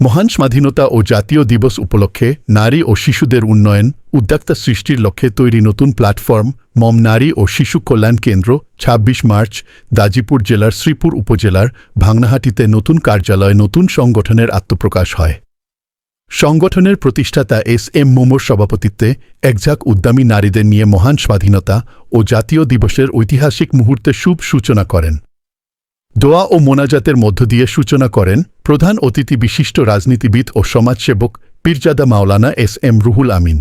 মহান স্বাধীনতা ও জাতীয় দিবস উপলক্ষে নারী ও শিশুদের উন্নয়ন, উদ্যোক্তা সৃষ্টির লক্ষ্যে তৈরি নতুন প্ল্যাটফর্ম, মম নারী ও শিশু কল্যাণ কেন্দ্র ২৬ মার্চ গাজীপুর জেলার শ্রীপুর উপজেলার ভাংনাহাটিতে নতুন কার্যালয়, নতুন সংগঠনের আত্মপ্রকাশ হয়। সংগঠনের প্রতিষ্ঠাতা এস এম মোমোর সভাপতিত্বে একঝাক উদ্যমী নারীদের নিয়ে মহান স্বাধীনতা ও জাতীয় দিবসের ঐতিহাসিক মুহূর্তে শুভ সূচনা করেন। দোয়া ও মোনাজাতের মধ্য দিয়ে সূচনা করেন প্রধান অতিথি বিশিষ্ট রাজনীতিবিদ ও সমাজসেবক পীরজাদা মাওলানা এস এম রুহুল আমিন।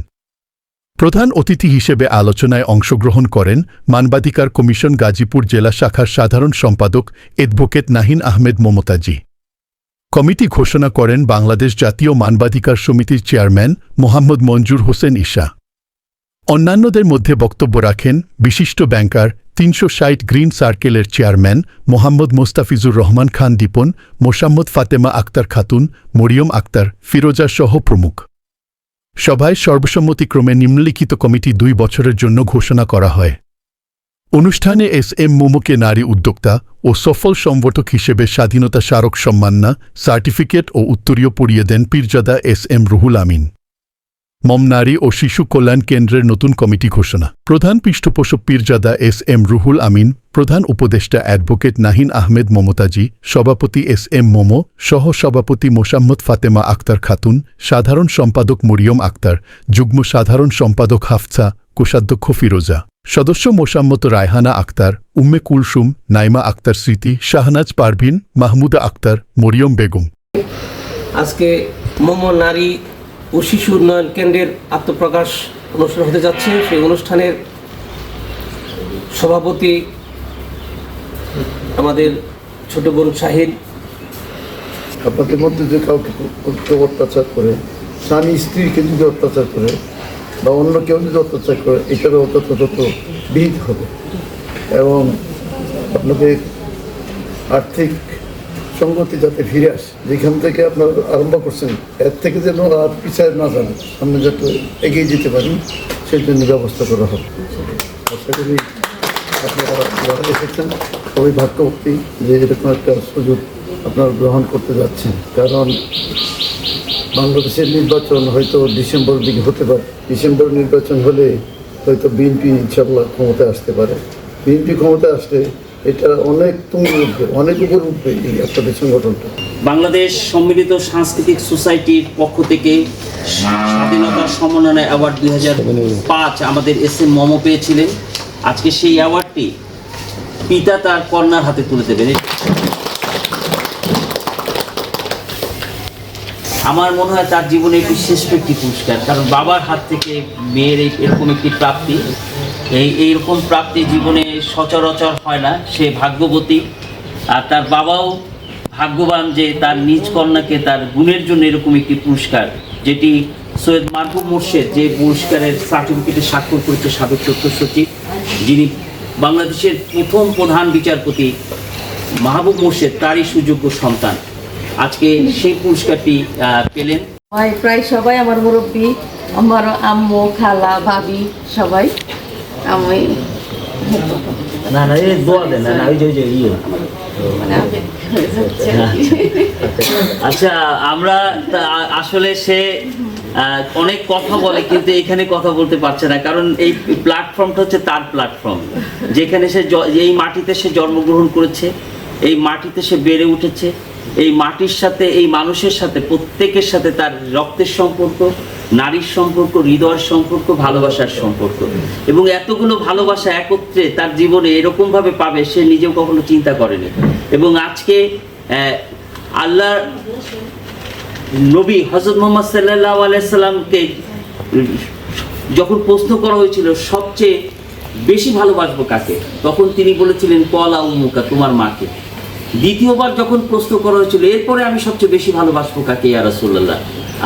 প্রধান অতিথি হিসেবে আলোচনায় অংশগ্রহণ করেন মানবাধিকার কমিশন গাজীপুর জেলা শাখার সাধারণ সম্পাদক এডভোকেট নাহিন আহমেদ মমতাজি। কমিটি ঘোষণা করেন বাংলাদেশ জাতীয় মানবাধিকার সমিতির চেয়ারম্যান মোহাম্মদ মঞ্জুর হোসেন ঈশা। অন্যান্যদের মধ্যে বক্তব্য রাখেন বিশিষ্ট ব্যাংকার তিনশো ষাট গ্রিন সার্কেলের চেয়ারম্যান মোহাম্মদ মোস্তাফিজুর রহমান খান দীপন মোসাম্মদ ফাতেমা আক্তার খাতুন, মরিয়ম আক্তার, ফিরোজা সহ প্রমুখ। সভায় সর্বসম্মতিক্রমে নিম্নলিখিত কমিটি দুই বছরের জন্য ঘোষণা করা হয়। অনুষ্ঠানে এস এম মোমোকে নারী উদ্যোক্তা ও সফল সংগঠক হিসেবে স্বাধীনতা স্মারক সম্মাননা, সার্টিফিকেট ও উত্তরীয় পড়িয়ে দেন পীরজাদা এস এম রুহুল আমিন। মম নারী ও শিশু কল্যাণ কেন্দ্রের নতুন কমিটি ঘোষণা। প্রধান পৃষ্ঠপোষক পীরজাদা এস এম রুহুল আমিন, প্রধান উপদেষ্টা অ্যাডভোকেট নাহিন আহমেদ মমতাজি, সভাপতি এস এম মোমো সহ সভাপতি মোসাম্মদ ফাতেমা আক্তার খাতুন, সাধারণ সম্পাদক মরিয়ম আক্তার, যুগ্ম সাধারণ সম্পাদক হাফসা, কোষাধ্যক্ষ ফিরোজা। সদস্য মোসাম্মত রায়হানা আক্তার, উম্মে কুলসুম, নাইমা আক্তার স্মৃতি, শাহনাজ পারভিন, মাহমুদা আক্তার, মরিয়ম বেগম। আজকে মম নারী ও শিশু উন্নয়ন কেন্দ্রের আত্মপ্রকাশ অনুষ্ঠান হতে যাচ্ছে। সেই অনুষ্ঠানের সভাপতি আমাদের ছোট বোন শাহিদ আপনাদের মধ্যে যে কাউকে কেউ অত্যাচার করে, স্বামী, স্ত্রীকে যদি অত্যাচার করে, বা অন্য কেউ যদি অত্যাচার করে, এটারও যথাযথ বিহিত হবে। এবং আপনাদের আর্থিক সঙ্গতি যাতে ফিরে আসে, যেখান থেকে আপনারা আরম্ভ করছেন, এর থেকে যেন আর পিছায় না যান আমরা যাতে এগিয়ে যেতে পারেন, সেই জন্য ব্যবস্থা করা হবে। আশা করি আপনারা যারা এসেছেন। সবাই ভাগ্যবতী যে এরকম একটা সুযোগ আপনারা গ্রহণ করতে যাচ্ছেন। কারণ বাংলাদেশের নির্বাচন হয়তো ডিসেম্বর দিকে হতে পারে। ডিসেম্বর নির্বাচন হলে হয়তো বিএনপি ইনশাল্লাহ ক্ষমতায় আসতে পারে। বিএনপি ক্ষমতায় আসলে এটা অনেক তুমি উঠবে, অনেক উপর উঠবে এই সংগঠনটা বাংলাদেশ সম্মিলিত সাংস্কৃতিক সোসাইটির পক্ষ থেকে স্বাধীনতা অ্যাওয়ার্ড দুই পাঁচ আমাদের এস এম পেয়েছিলেন। আজকে সেই অ্যাওয়ার্ডটি পিতা তার কন্যার হাতে তুলে দেবেন। আমার মনে হয় তার জীবনে একটি শ্রেষ্ঠ একটি পুরস্কার, কারণ বাবার হাত থেকে মেয়ের এরকম একটি প্রাপ্তি এই, এইরকম প্রাপ্তি জীবনে সচরাচর হয় না, সে ভাগ্যবতী। আর তার বাবাও ভাগ্যবান যে তার নিজ কন্যাকে তার গুণের জন্য এরকম একটি পুরস্কার, যেটি সৈয়দ মাহবুব মোর্শেদ যে পুরস্কারের সার্টিফিকেটে স্বাক্ষর করেছে সাবেক তথ্য সচিব, যিনি বাংলাদেশের প্রথম প্রধান বিচারপতি মাহবুব মোর্শেদ, তারই সুযোগ্য সন্তান। আজকে সেই পুরস্কারটি পেলেন। প্রায় সবাই আমার মুরব্বী, আমার আম্মু, খালা, ভাবি, সবাই। আমি না না এই দোয়া দেন না ওই যে ওই যে ইয়ে আবেগ যাচ্ছে আর কি। আচ্ছা আমরা আসলে সে অনেক কথা বলে কিন্তু এখানে কথা বলতে পারছে না কারণ এই প্ল্যাটফর্মটা হচ্ছে তার প্ল্যাটফর্ম যেখানে সে এই মাটিতে সে জন্মগ্রহণ করেছে এই মাটিতে সে বেড়ে উঠেছে এই মাটির সাথে এই মানুষের সাথে প্রত্যেকের সাথে তার রক্তের সম্পর্ক নারীর সম্পর্ক, হৃদয়ের সম্পর্ক, ভালোবাসার সম্পর্ক। এবং এতগুলো ভালোবাসা একত্রে তার জীবনে এরকম ভাবে পাবে, সে নিজেও কখনো চিন্তা করেনি। এবং আজকে আল্লাহ নবী হজরত মোহাম্মদ সাল্লাহ আলাইসাল্লামকে যখন প্রশ্ন করা হয়েছিল, সবচেয়ে বেশি ভালোবাসবো কাকে? তখন তিনি বলেছিলেন, কলা উম্মুকা, তোমার মাকে। দ্বিতীয়বার যখন প্রশ্ন করা হয়েছিল, এরপরে আমি সবচেয়ে বেশি ভালোবাসবো কাকে? ইয়া রাসূলুল্লাহ।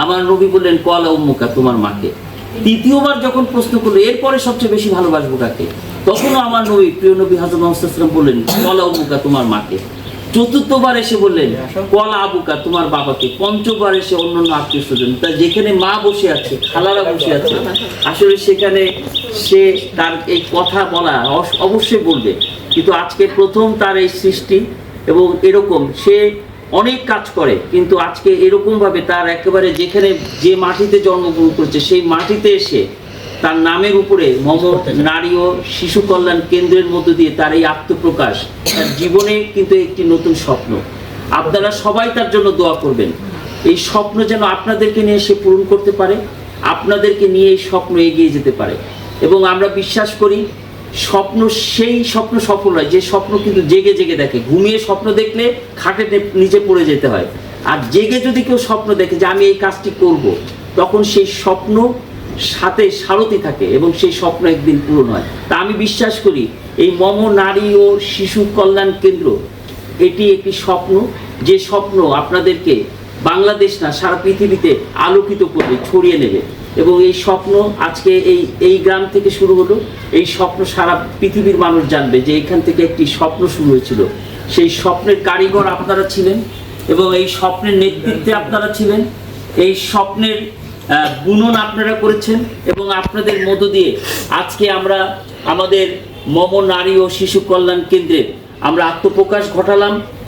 আমার নবী বললেন কলা উম্মুকা, তোমার মাকে। তৃতীয়বার যখন প্রশ্ন করল, এরপরে সবচেয়ে বেশি ভালোবাসবো কাকে? তখনও আমার নবী, প্রিয় নবী হাজর বললেন কলা উম্মুকা, তোমার মাকে। চতুর্থবার এসে বললেন কলা আবুকা, তোমার বাবাকে। পঞ্চমবার এসে অন্যান্য আত্মীয় স্বজন, তা যেখানে মা বসে আছে, খালারা বসে আছে, আসলে সেখানে সে তার এই কথা বলা অবশ্যই বলবে। কিন্তু আজকে প্রথম তার এই সৃষ্টি এবং এরকম, সে অনেক কাজ করে, কিন্তু আজকে এরকম ভাবে তার একেবারে যেখানে যে মাটিতে জন্মগ্রহণ করছে, সেই মাটিতে এসে তার নামের উপরে মম নারী ও শিশু কল্যাণ কেন্দ্রের মধ্য দিয়ে তার এই আত্মপ্রকাশ, তার জীবনে কিন্তু একটি নতুন স্বপ্ন। আপনারা সবাই তার জন্য দোয়া করবেন। এই স্বপ্ন যেন আপনাদেরকে নিয়ে সে পূরণ করতে পারে, আপনাদেরকে নিয়ে এই স্বপ্ন এগিয়ে যেতে পারে। এবং আমরা বিশ্বাস করি স্বপ্ন, সেই স্বপ্ন সফল হয়। যে স্বপ্ন কিন্তু জেগে জেগে দেখে। ঘুমিয়ে স্বপ্ন দেখলে খাটে নিচে পড়ে যেতে হয়। আর জেগে যদি কেউ স্বপ্ন দেখে যে আমি এই কাজটি করব, তখন সেই স্বপ্ন সাথে সারথি থাকে এবং সেই স্বপ্ন একদিন পূরণ হয়। তা আমি বিশ্বাস করি, এই মম, নারী ও শিশু কল্যাণ কেন্দ্র, এটি একটি স্বপ্ন। যে স্বপ্ন আপনাদেরকে বাংলাদেশ না, সারা পৃথিবীতে আলোকিত করবে, ছড়িয়ে নেবে। এবং এই স্বপ্ন আজকে এই এই গ্রাম থেকে শুরু হলো। এই স্বপ্ন সারা পৃথিবীর মানুষ জানবে যে এখান থেকে একটি স্বপ্ন শুরু হয়েছিল। সেই স্বপ্নের কারিগর আপনারা ছিলেন এবং এই স্বপ্নের নেতৃত্বে আপনারা ছিলেন। এই স্বপ্নের বুনন আপনারা করেছেন এবং আপনাদের মধ্য দিয়ে আজকে আমরা আমাদের মম নারী ও শিশু কল্যাণ কেন্দ্রে আমরা আত্মপ্রকাশ ঘটালাম।